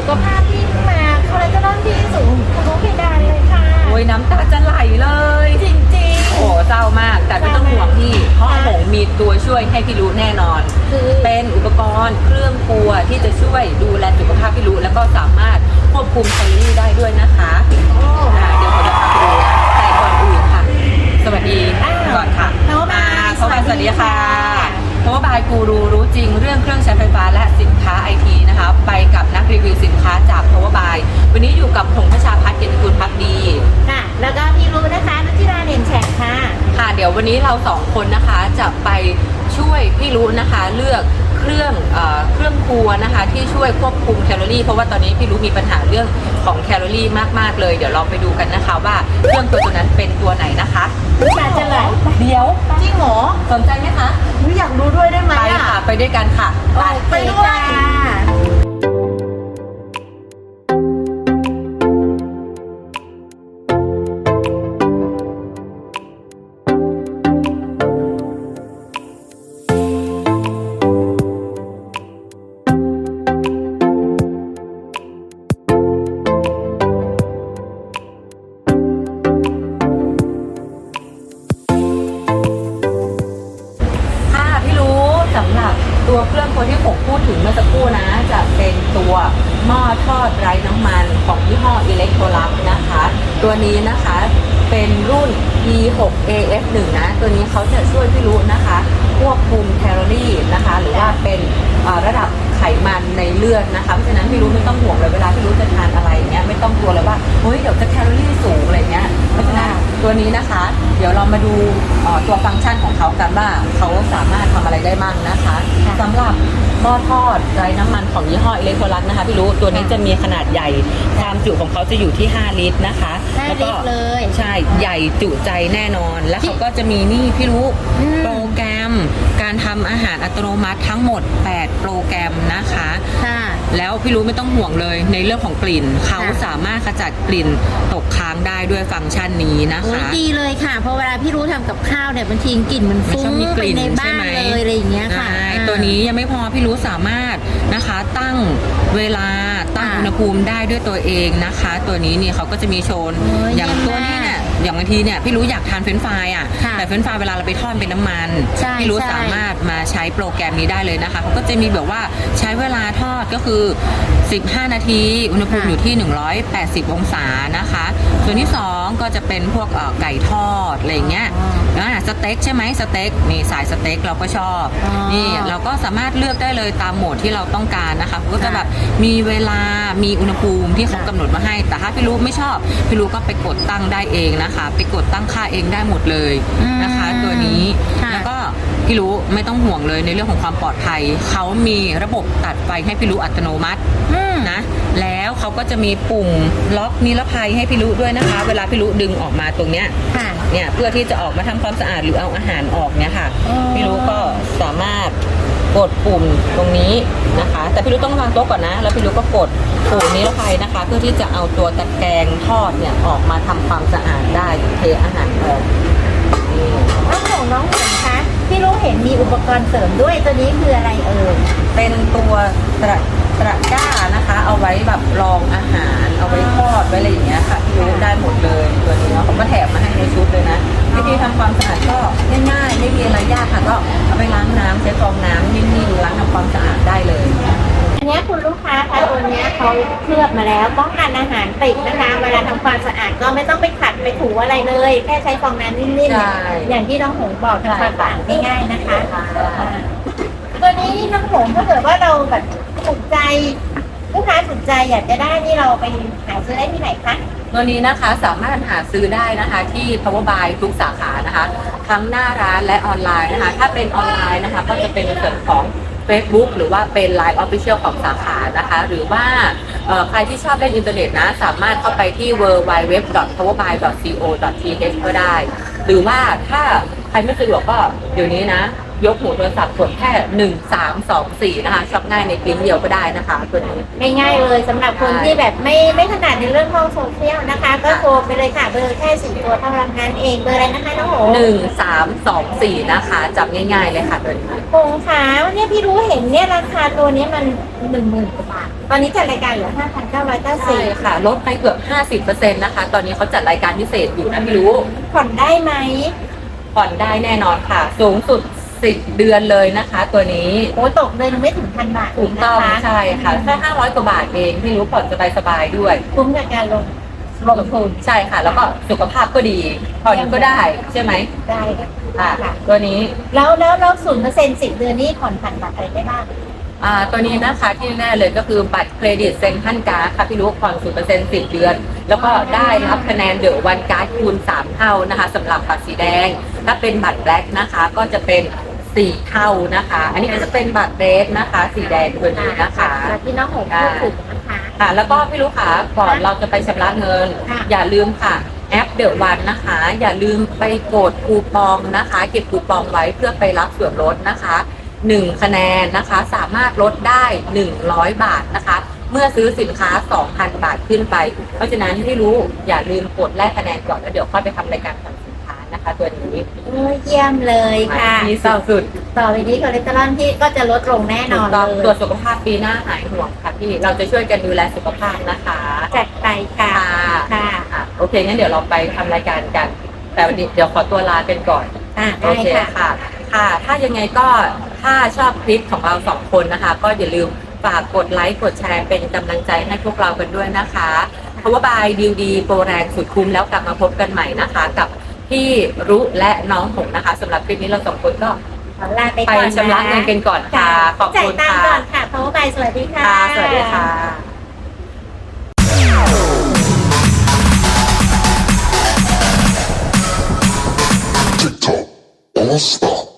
สุขภาพที่มาคอเลสเตอรอลที่สูงทะลุเพดานเลยค่ะ โอ้ยน้ำตาจะไหลเลย จริงโอ้เศร้ามาก แต่ไม่ต้องห่วงพี่ เพราะหงมีตัวช่วยให้พี่รู้แน่นอนๆคือเป็นอุปกรณ์เครื่องครัวที่จะช่วยดูแลสุขภาพพี่รู้แล้วก็สามารถควบคุมแคลอรี่ได้ด้วยนะคะโอ้อ่าเดี๋ยวผมจะพาไป ววันนี้เราสองคนนะคะจะไปช่วยพี่รู้นะคะ เลือกเครื่องเอ่อเครื่องครัวนะคะ ที่ช่วยควบคุมแคลอรี่เพราะว่าตอนนี้พี่รู้มีปัญหาเรื่องของแคลอรี่มากๆเลย เดี๋ยวเราไปดูกันนะคะว่าเครื่องตัวตัวนั้นเป็นตัวไหนนะคะน้ำตาจะไหลเดี๋ยวจริงเหรอสนใจไหมคะหนูอยากดูด้วยได้ไหมไปอะค่ะไปด้วยกันค่ะโอเคไปด้วย ตัวเครื่องตัวที่ผมพูดถึงเมื่อสักครู่นะ จะเป็นตัวหม้อทอดไร้น้ำมันของยี่ห้ออิเล็กโทรันะคะ ตัวนี้นะคะเป็นรุ่น E6 AF1 นะ ตัวนี้เขาจะช่วยพี่รู้นะคะ ควบคุมแคลอรี่นะคะ หรือว่าเป็นระดับ ไขมันในเลือดนะคะเพราะฉะนั้นพี่รู้ไม่ต้องห่วงเลยเวลาพี่รู้จะทานอะไรเงี้ยไม่ต้องกลัวเลยว่าเฮ้ยเดี๋ยวจะแคลอรี่สูงอะไรเงี้ยเพราะฉะนั้นตัวนี้นะคะ เดี๋ยวเรามาดูเอ่อตัวฟังก์ชันของเขากันว่าเขาสามารถทำอะไรได้มั่งนะคะค่ะสำหรับหม้อทอดไร้น้ำมันของยี่ห้ออิเล็กโทรัสนะคะพี่รู้ตัวนี้จะมีขนาดใหญ่ความจุของเขาจะอยู่ที่ 5 ลิตรนะคะห้าแล้วลิก็ตรเลยใช่ใหญ่จุใจแน่นอน และเขาก็จะมีนี่พี่รู้อืมโปรแกรมการทำอาหารอัตโนมัติทั้งหมด 8 โปรแกรมนะคะ ค่ะ แล้วพี่รู้ไม่ต้องห่วงเลยในเรื่องของกลิ่น เขาค่ะ สามารถขจัดกลิ่นตกค้างได้ด้วยฟังก์ชันนี้นะโอ้ยคะ ดีเลยค่ะ เพราะเวลาพี่รู้ทำกับข้าวเนี่ยบางทีกลิ่นมันมันฟุ้ชอบงมีกไปลิ่นในบ้าใช่นไหมเลยอะไรอย่างเงี้ยค่ะใช่อ่า ตัวนี้ยังไม่พอพี่รู้สามารถนะคะ ตั้งเวลาตั้งค่ะอุณหภูมิได้ด้วยตัวเองนะคะ ตัวนี้นี่เขาก็จะมีโชนโอ้ยอย่างเยี่ยมตัวนี้มากเนี่ย อย่างบางทีเนี่ยพี่รู้อยากทานเฟรนช์ฟรายอะค่ะแต่เฟรนช์ฟรายเวลาเราไปทอดเป็นน้ำมันใช่พี่รู้ใช่สามารถมาใช้โปรแกรมนี้ได้เลยนะคะเขาก็จะมีแบบว่าใช้เวลาทอดก็คือ 15 นาทีอุณหภูมิอยู่ที่ 180 องศานะคะ ส่วนที่ 2 ก็จะเป็นพวกเอ่อไก่ทอดอะไรอย่างเงี้ย อ่าสเต็กใช่ไหมสเต็กนี่สายสเต็กเราก็ชอบ อ๋อนี่เราก็สามารถเลือกได้เลยตามโหมดที่เราต้องการนะคะก็จะค่ะแบบมีเวลามีอุณหภูมิที่เขาค่ะกำหนดมาให้ แต่ถ้าพี่รู้ไม่ชอบพี่รู้ก็ไปกดตั้งได้เองนะคะ ไปกดตั้งค่าเองได้หมดเลยนะคะอืมตัวนี้ค่ะแล้วก็พี่รู้ไม่ต้องห่วงเลยในเรื่องของความปลอดภัย เขามีระบบตัดไฟให้พี่รู้อัตโนมัติ อืม นะแล้วเขาก็จะมีปุ่มล็อกนิรภัยให้พี่รู้ด้วยนะคะ เวลาพี่รู้ดึงออกมาตรงเนี้ยค่ะ เนี่ยเพื่อที่จะออกมาทำความสะอาดหรือเอาอาหารออกเนี่ยค่ะอ๋อ พี่รู้ก็สามารถ กดปุ่มตรงนี้นะคะ แต่พี่รู้ต้องวางโต๊ะก่อนนะ แล้วพี่รู้ก็กดปุ่มนี้แล้วไปนะคะ เพื่อที่จะเอาตัวตะแกรงทอดเนี่ยออกมาทำความสะอาดได้เทอาหารออกนี่น้องหงน้องหงคะพี่รู้เห็นมีอุปกรณ์เสริมด้วยตัวนี้คืออะไรเอ่ยเป็นตัวตะตะกร้านะคะ เอาไว้แบบรองอาหาร เอาไว้ทอดไว้อะไรอย่างเงี้ยค่ะพี่รู้ได้หมดเลยตัวนี้เนาะเขาก็แถมมาให้ในชุดเลยนะวิธีทำความสะอาดก็ง่า ยๆไม่มีอะไรยากค่ะก็เอาไปล้างน้ำใช้ฟองน้ำนิ่มๆล้างทำความสะอาดได้เลย อันเนี้ยคุณลูกค้าคะตัวเนี้ยเขาเคลือบมาแล้วป้องกันอาหารติดนะคะ เวลาทำความสะอาดก็ไม่ต้องไปขัดไปถูอะไรเลย แค่ใช้ฟองน้ำนิ่มๆใช่อย่างที่น้องหงบอกทำความสะอาดง่ายๆนะคะค่ะอ่าตัวนี้น้องหงถ้าเกิดว่าเราแบบถูกใจ ลูกค้าถูกใจอยากจะได้นี่เราไปหาซื้อได้ที่ไหนคะตัวนี้นะคะสามารถหาซื้อได้นะคะที่ Power Buy ทุกสาขานะคะทั้งหน้าร้านและออนไลน์นะคะ ถ้าเป็นออนไลน์นะคะก็จะเป็นส่วนของ Facebook หรือว่าเป็น Line Official ของสาขานะคะ หรือว่าใครที่ชอบเล่นอินเทอร์เน็ตนะ สามารถเข้าไปที่ www.powerbuy.co.th ก็ได้ หรือว่าถ้าใครไม่สะดวกก็เดี๋ยวนี้นะ ยกหูโทรศัพท์กดแค่1 3 2 4นะคะช็อปง่ายในคลิกเดียวก็ได้นะคะตัวนี้ง่ายๆเลยสำหรับคนใช่ที่แบบไม่ไม่ถนัดในเรื่องของโซเชียลนะคะ ก็โทรไปเลยค่ะเบอร์แค่สี่ตัวเท่านั้นเองเบอร์อะไรนะคะน้องโห1 3 2 4นะคะจับง่าย ๆ เลยค่ะตัวนี้โคงขาเนี่ยพี่รู้เห็นเนี่ยราคาตัวนี้มันหนึ่งหมื่นกว่าบาท ตอนนี้จัดรายการเหลือห้าพันเก้าร้อยเก้าสิใช่บค่ะ ลดไปเกือบ50%นะคะ ตอนนี้เขาจัดรายการพิเศษอยู่นะพี่รู้ ผ่อนได้ไหม ผ่อนได้แน่นอนค่ะ สูงสุด 10 เดือนเลยนะคะ ตัวนี้ โอ้ตกเดือนหนึ่งไม่ถึงพันบาทถูกต้องนะคะใช่ค่ะแค่500 กว่าบาทเองพี่รู้ผ่อนสบายๆด้วย คุ้มกับการลงลงทุนใช่ค่ะ แล้วก็สุขภาพก็ดีผ่อนก็ได้ใช่ไหมได้ค่ะ ค่ะตัวนี้ แล้วแล้วแล้วศูนย์เปอร์เซ็นต์สิบเดือนนี่ผ่อนผันบัตรอะไรได้บ้าง อ่าตัวนี้นะคะที่แน่เลยก็คือบัตรเครดิตเซ็นทรัลการ์ดค่ะพี่รู้ผ่อนศูนย์เปอร์เซ็นต์สิบเดือน แล้วก็ได้รับคะแนนเดอะวันการ์ดคูณ3เท่านะคะสำหรับบัตรสีแดง ถ้าเป็นบัตรแบล็กนะคะก็จะเป็น 4เท่านะคะ อันนี้ก็จะเป็นบัตรเรดนะคะ สีแดงตัวนี้นะคะแล้วที่น้องหงพูดถึงนะคะค่ะ แล้วก็พี่รู้ค่ะก่อนเราจะไปชำระเงินค่ะอย่าลืมค่ะแอปเดอะวันนะคะ อย่าลืมไปกดคูปองนะคะ เก็บคูปองไว้เพื่อไปรับส่วนลดนะคะ1คะแนนนะคะ สามารถลดได้ 100 บาทนะคะ เมื่อซื้อสินค้า 2,000 บาทขึ้นไป เพราะฉะนั้นที่รู้อย่าลืมกดแลกคะแนนก่อนแล้วเดี๋ยวค่อยไปทำรายการสั่งสิ นค้านะคะตัวนี้โอ้ยเยี่ยมเลยค่ะ ที่สุดต่อไปนี้คอเลสเตอรอลที่ก็จะลดลงแน่นถูอกนต้องเลตรวยจสุขภาพปีหน้าหายห่วงค่ะพี่เราจะช่วยกันดูแลสุขภาพนะคะจัดไปค่ะค่ะค่ะอะโอเคงั้นเดี๋ยวเราไปทำรายการกัน แต่วันนี้เดี๋ยวขอตัวลาเป็นก่อน อะโอได้เคค่ะ ค่ะ ค่ะ ถ้ายังไงก็ถ้าชอบคลิปของเราสองคนนะคะ ก็อย่าลืมฝากกดไลค์ กดแชร์เป็นกำลังใจให้พวกเรากันด้วยนะคะเพราะว่าบายดิวดีโปรแรงสุดคุ้มแล้วกลับมาพบกันใหม่นะคะ กับ พี่รุและน้องหงนะคะสำหรับคลิปนี้เราสองคนก็ขอลาไปไปก่อนนะชำระเงินกันก่อนค่ะ ขอบจ่ายคุณตังค์ค่ะก่อนค่ะเพราะว่าบายสวัสดีค่ะ ค่ะสวัสดีค่ะ TikTok, all stop.